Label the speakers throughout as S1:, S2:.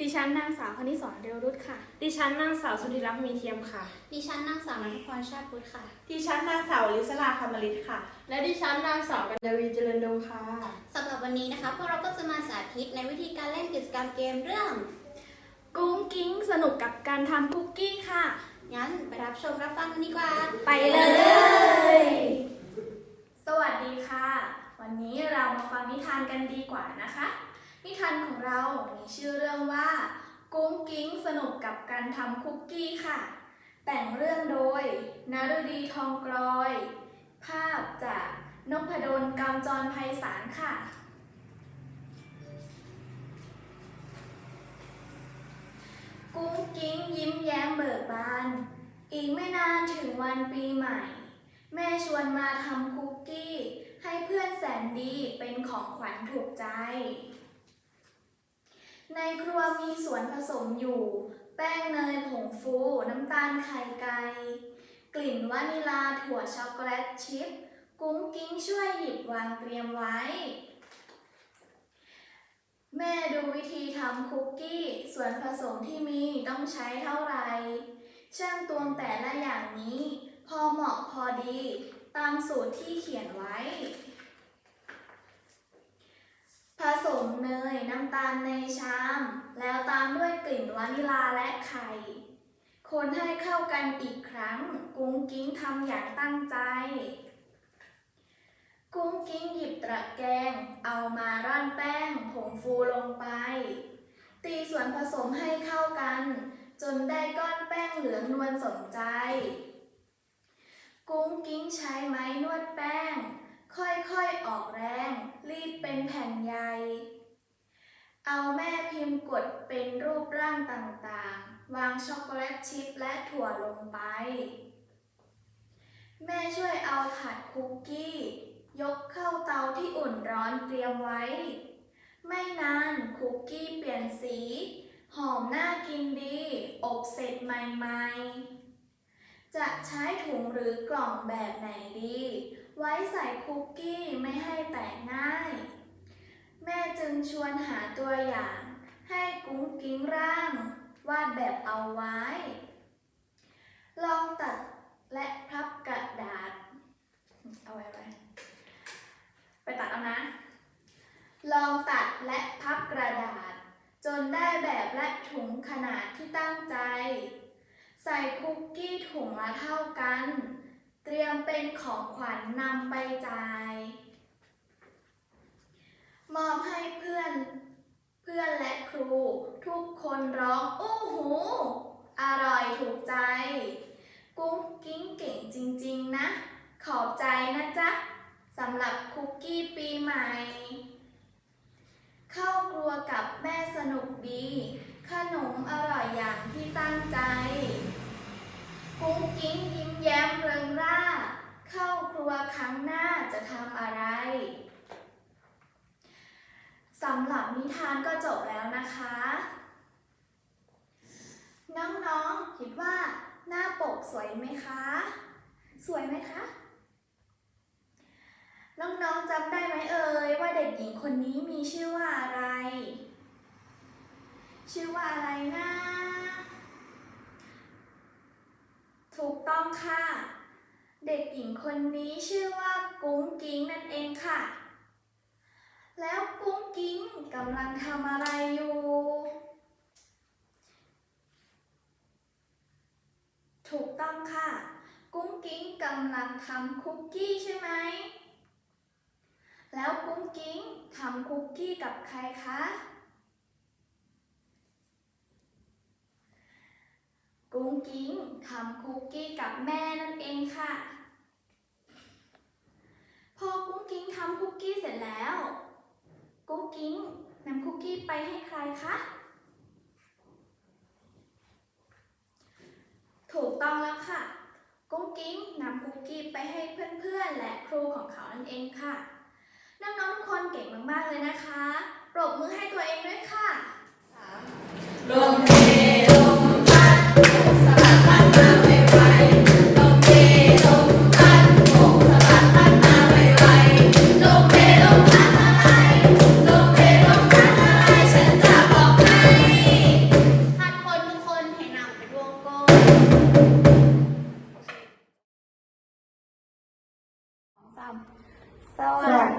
S1: ดิฉันนางสาวคณิสรเรียวรุตค่ะ
S2: ดิฉันนางสาวสุธิรักษ์มีเทียมค่ะ
S3: ดิฉันนางสาวนัทพรชาติพุทธค่ะ
S4: ดิฉันนางสาวลิศลาคำมลิตค่ะ
S2: และดิฉันนางสาวกัญญาวีเจริญดงค่ะ
S3: สำหรับวันนี้นะคะพวกเราก็จะมาสาธิตในวิธีการเล่นกิจกรรมเกมเรื่อง
S1: กุ้งกิ้งสนุกกับการทำคุกกี้ค่ะ
S3: งั้นไปรับชมรับฟังกันดีกว่า
S1: ไปเลย สวัสดีค่ะ วันนี้เรามาฟังนิทานกันดีกว่านะคะ นิทานของเรา มีชื่อเรื่องว่า กุ้งกิ้งสนุกกับการทำคุกกี้ค่ะ แต่งเรื่องโดยนฤดีทองกลอย ภาพจากนพดลกำจรไพศาลค่ะ กุ้งกิ้งยิ้มแย้มเบิกบาน อีกไม่นานถึงวันปีใหม่ แม่ชวนมาทำคุกกี้ ให้เพื่อนแสนดีเป็นของขวัญถูกใจ ในครัวมีส่วนผสมอยู่ แป้งเนยผงฟู น้ำตาลไข่ไก่กลิ่นวานิลาถั่วช็อกโกแลตชิพกุ้งกิ้งช่วยหยิบวางเตรียมไว้ แม่ดูวิธีทำคุกกี้ ส่วนผสมที่มีต้องใช้เท่าไหร่ช่างตวงแต่ละอย่างนี้ พอเหมาะพอดี ตามสูตรที่เขียนไว้ ผสมเนยน้ำตาลในชาม แล้วตามด้วยกลิ่นวานิลาและไข่ คนให้เข้ากันอีกครั้ง กุ้งกิ้งทำอย่างตั้งใจ กุ้งกิ้งหยิบตะแกรงเอามาร่อนแป้งผงฟูลงไป ตีส่วนผสมให้เข้ากัน จนได้ก้อนแป้งเหลืองนวลสมใจ กุ้งกิ้งใช้ไม้นวดแป้ง ค่อยๆออกแรง รีดเป็นแผ่นใย เอาแม่พิมพ์กดเป็นรูปร่างต่างๆ วางช็อกโกแลตชิพและถั่วลงไป แม่ช่วยเอาถาดคุกกี้ ยกเข้าเตาที่อุ่นร้อนเตรียมไว้ ไม่นานคุกกี้เปลี่ยนสี หอมน่ากินดี อบเสร็จใหม่ๆ จะใช้ถุงหรือกล่องแบบไหนดี ไว้ใส่คุกกี้ไม่ให้แตกง่าย แม่จึงชวนหาตัวอย่าง ให้กุ้งกิ้งร่าง วาดแบบเอาไว้ ลองตัดและพับกระดาษ เอาไว้ไว้ไปตัดเอานะ ลองตัดและพับกระดาษ จนได้แบบและถุงขนาดที่ตั้งใจ ใส่คุกกี้ถุงละเท่ากัน เตรียมเป็นของขวัญนำไปจ่าย มอบให้เพื่อน เพื่อนและครู ทุกคนร้องโอ้โหอร่อยถูกใจ กุ้งกิ้งเก่งจริง ๆ นะ ขอบใจนะจ๊ะสำหรับคุกกี้ปีใหม่ เข้าครัวกับแม่สนุกดี ขนมอร่อยอย่างที่ตั้งใจ กุ้งกิ้งยิ้มแย้มเริงร่า เข้าครัวครั้งหน้าจะทำอะไรสำหรับนิทานก็จบแล้วนะคะ น้องๆคิดว่าหน้าปกสวยไหมคะ สวยไหมคะ น้องๆจำได้ไหมเอ่ยว่าเด็กหญิงคนนี้มีชื่อว่าอะไร ชื่อว่าอะไรนะ ถูกต้องค่ะ เด็กหญิงคนนี้ชื่อว่ากุ้งกิ้งนั่นเองค่ะ แล้วกุ้งกิ้งกำลังทำอะไรอยู่ ถูกต้องค่ะ กุ้งกิ้งกำลังทำคุกกี้ใช่ไหม แล้วกุ้งกิ้งทำคุกกี้กับใครคะ กุ้งกิ้ง ทำคุกกี้กับแม่นั่นเองค่ะ พอกุ้งกิ้งทำคุกกี้เสร็จแล้ว กุ้งกิ้งนำคุกกี้ไปให้ใครคะ ถูกต้องแล้วค่ะ กุ้งกิ้งนำคุกกี้ไปให้เพื่อนๆ และครูของเขานั่นเองค่ะ น้องๆทุกคนเก่งมากๆเลยนะคะ ปรบมือให้ตัวเองด้วยค่ะ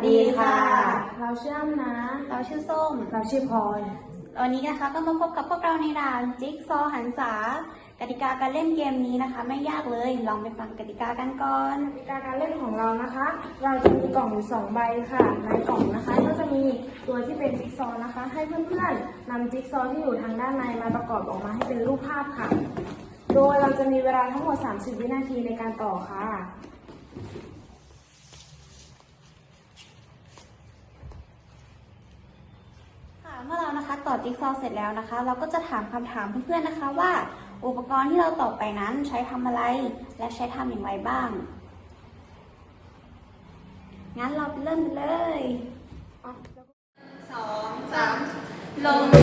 S4: ดี
S3: ค่ะ
S2: เราชื่ออ้ำนะ
S3: เราชื่อส้ม
S2: เราชื่อพลอย
S3: วันนี้นะคะก็มาพบกับพวกเราในด่านจิ๊กซอว์หันษากติกาการเล่นเกมนี้นะคะ ไม่ยากเลย ลองไปฟังกติกากันก่อน
S2: กติกาการเล่นของเรานะคะ เราจะมีกล่องอยู่สองใบค่ะ ในกล่องนะคะ ก็จะมีตัวที่เป็นจิ๊กซอว์นะคะ ให้เพื่อนๆนำจิ๊กซอว์ที่อยู่ทางด้านในมาประกอบออกมาให้เป็นรูปภาพค่ะ โดยเราจะมีเวลาทั้งหมด 30 วินาทีในการต่อค่ะ
S3: ค่ะเมื่อเรานะคะ ต่อจิ๊กซอว์เสร็จแล้วนะคะ เราก็จะถามคำถามเพื่อนๆนะคะว่า อุปกรณ์ที่เราต่อไปนั้นใช้ทำอะไร และใช้ทำอย่างไรบ้าง งั้นเราเริ่มเลย
S4: สองสามล
S1: ง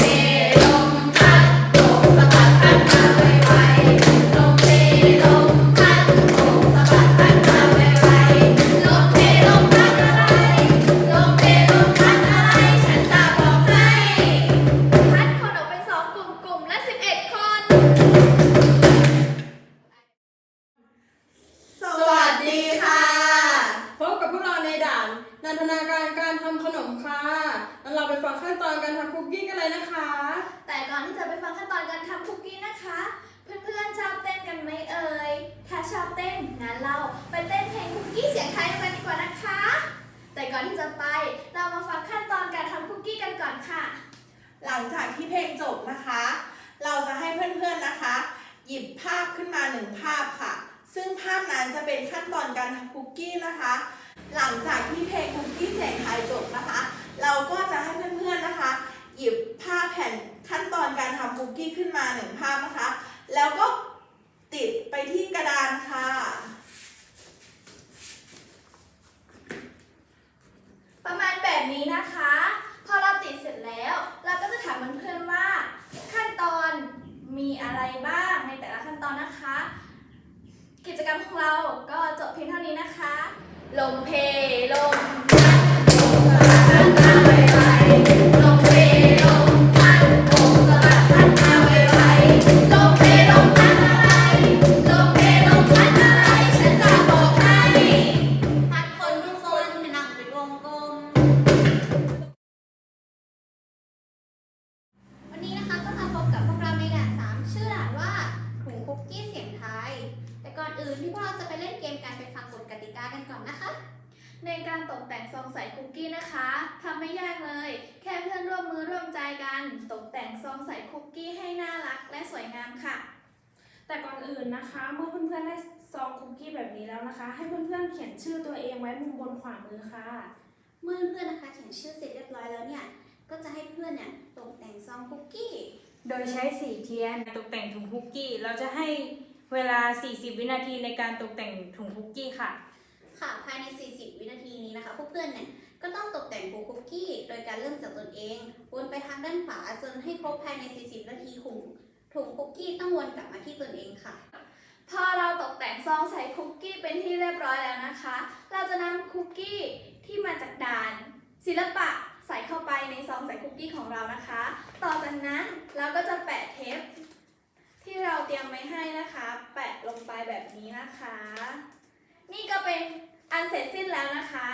S1: หยิบ
S5: ภาพขึ้นมาหนึ่งภาพค่ะ ซึ่งภาพนั้นจะเป็นขั้นตอนการทำคุกกี้นะคะ หลังจากที่เพลงคุกกี้เสียงไทยจบนะคะ เราก็จะให้เพื่อนๆนะคะ หยิบภาพแผ่นขั้นตอนการทำคุกกี้ขึ้นมาหนึ่งภาพนะคะ แล้วก็ติดไปที่กระดานค่ะ
S1: ประมาณแบบนี้นะคะ พอเราติดเสร็จแล้ว เราก็จะถามเพื่อนๆว่า ขั้นตอนมีอะไรบ้างในแต่ละขั้นตอนนะคะ กิจกรรมของเราก็จบเพียงเท่านี้นะคะ ลม ไม่ยากเลย แค่เพื่อนร่วมมือร่วมใจกัน ตกแต่งซองใส่คุกกี้ให้น่ารักและสวยงามค่ะ
S2: แต่ก่อนอื่นนะคะ เมื่อเพื่อนๆได้ซองคุกกี้แบบนี้แล้วนะคะ ให้เพื่อนๆเขียนชื่อตัวเองไว้มุมบนขวามือค่ะ
S3: เมื่อเพื่อนๆนะคะเขียนชื่อเสร็จเรียบร้อยแล้วเนี่ย ก็จะให้เพื่อนเนี่ยตกแต่งซองคุกกี้
S6: โดยใช้สีเทียนตกแต่งถุงคุกกี้ เราจะให้เวลา 40 วินาทีในการตกแต่งถุงคุกกี้ค่ะ
S3: ค่ะ ภายใน 40 วินาทีนี้นะคะพวกเพื่อนเนี่ย ก็ต้องตกแต่งถุงคุกกี้ โดยการเริ่มจากตนเองวนไปทางด้านขวาจนให้ครบภายใน 40 นาทีถุงถุงคุกกี้ต้องวนกลับมาที่ตนเองค่ะ
S1: พอเราตกแต่งซองใส่คุกกี้เป็นที่เรียบร้อยแล้วนะคะ เราจะนำคุกกี้ที่มาจากด่าน ศิลปะใส่เข้าไปในซองใส่คุกกี้ของเรานะคะ ต่อจากนั้นเราก็จะแปะเทปที่เราเตรียมไว้ให้นะคะ แปะลงไปแบบนี้นะคะ นี่ก็เป็นอันเสร็จสิ้นแล้วนะคะ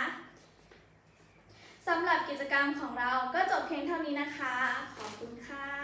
S1: สำหรับกิจกรรมของเราก็จบเพียงเท่านี้นะคะ ขอบคุณค่ะ